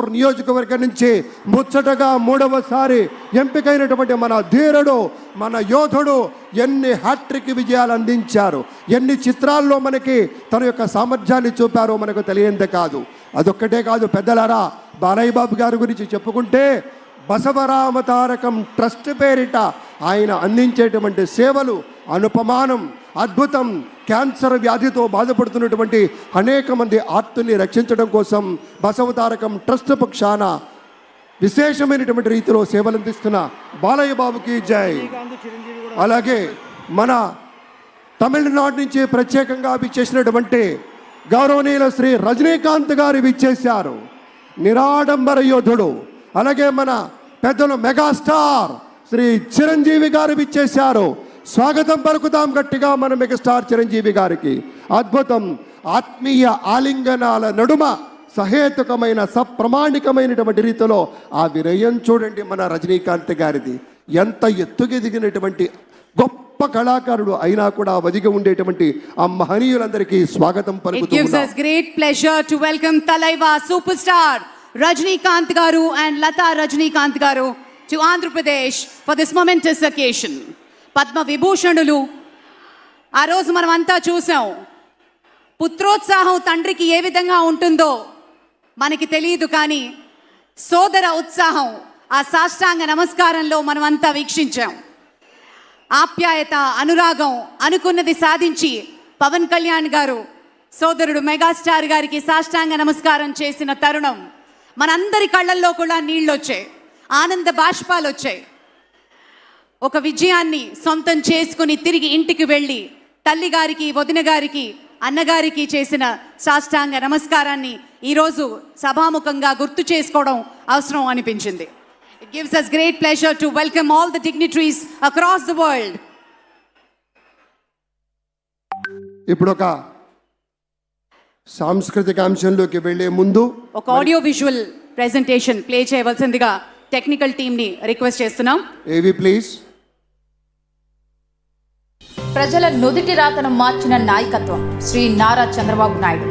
నియోజకవర్గం నుంచి ముచ్చటగా మూడవసారి ఎంపికైనటువంటి మన ధీరుడు మన యోధుడు ఎన్ని హ్యాట్రిక్ విజయాలు అందించారు ఎన్ని చిత్రాల్లో మనకి తన యొక్క సామర్థ్యాన్ని చూపారో మనకు తెలియంది కాదు. అదొక్కటే కాదు పెద్దలారా బాలయ్య బాబు గారి గురించి చెప్పుకుంటే బసవరామ తారకం ట్రస్ట్ పేరిట ఆయన అందించేటువంటి సేవలు అనుపమానం అద్భుతం క్యాన్సర్ వ్యాధితో బాధపడుతున్నటువంటి అనేక మంది ఆర్తుల్ని రక్షించడం కోసం బసవతారకం ట్రస్ట్ పక్షాన విశేషమైనటువంటి రీతిలో సేవలు అందిస్తున్న బాలయ్య బాబుకి జై. అలాగే మన తమిళనాడు నుంచి ప్రత్యేకంగా విచ్చేసినటువంటి గౌరవనీయుల శ్రీ రజనీకాంత్ గారు విచ్చేశారు. నిరాడంబర యోధుడు. అలాగే మన పెద్దలు మెగాస్టార్ శ్రీ చిరంజీవి గారు విచ్చేశారు. స్వాగతం పలుకుతాం గట్టిగా మన మెగాస్టార్ చిరంజీవి గారికి. అద్భుతం ఆత్మీయ ఆలింగనాల నడుమ సహేతుకమైన సప్రమాణికమైనటువంటి రీతిలో ఆ విరయం చూడండి మన రజనీకాంత్ గారిది. ఎంత ఎత్తుకెదిగినటువంటి గొప్ప కళాకారుడు అయినా కూడా వదిగి ఉండేటువంటి ఆ మహనీయులందరికీ స్వాగతం It gives పలుకుతూ us great pleasure to welcome Talaiva superstar Rajnikant Garu and Lata Rajnikant Garu to Andhra Pradesh for this momentous occasion. Padma విభూషణులు ఆ రోజు మనం అంతా చూసాం. పుత్రోత్సాహం తండ్రికి ఏ విధంగా ఉంటుందో మనకి తెలియదు కానీ సోదర ఉత్సాహం ఆ సాష్టాంగ నమస్కారంలో మనం అంతా వీక్షించాం. ఆప్యాయత అనురాగం అనుకున్నది సాధించి పవన్ కళ్యాణ్ గారు సోదరుడు మెగాస్టార్ గారికి సాష్టాంగ నమస్కారం చేసిన తరుణం మనందరి కళ్ళల్లో కూడా నీళ్ళు వచ్చాయి ఆనంద బాష్పాలు వచ్చాయి ఒక విజయాన్ని సొంతం చేసుకుని తిరిగి ఇంటికి వెళ్ళి తల్లి గారికి వదిన గారికి అన్నగారికి చేసిన సాష్టాంగ నమస్కారాన్ని ఈరోజు సభాముఖంగా గుర్తు చేసుకోవడం అవసరం అనిపించింది. It gives us great pleasure to welcome all the dignitaries across the world ఇప్పుడు ఒక సాంస్కృతిక అంశంలోకి వెళ్ళే ముందు ఒక ఆడియో విజువల్ ప్రెజెంటేషన్ ప్లే చేయవలసిందిగా టెక్నికల్ టీంని రిక్వెస్ట్ చేస్తున్నాం. ఏవి ప్లీజ్ ప్రజల నుదిటి రాతను మార్చిన నాయకత్వం శ్రీ నారా చంద్రబాబు నాయుడు.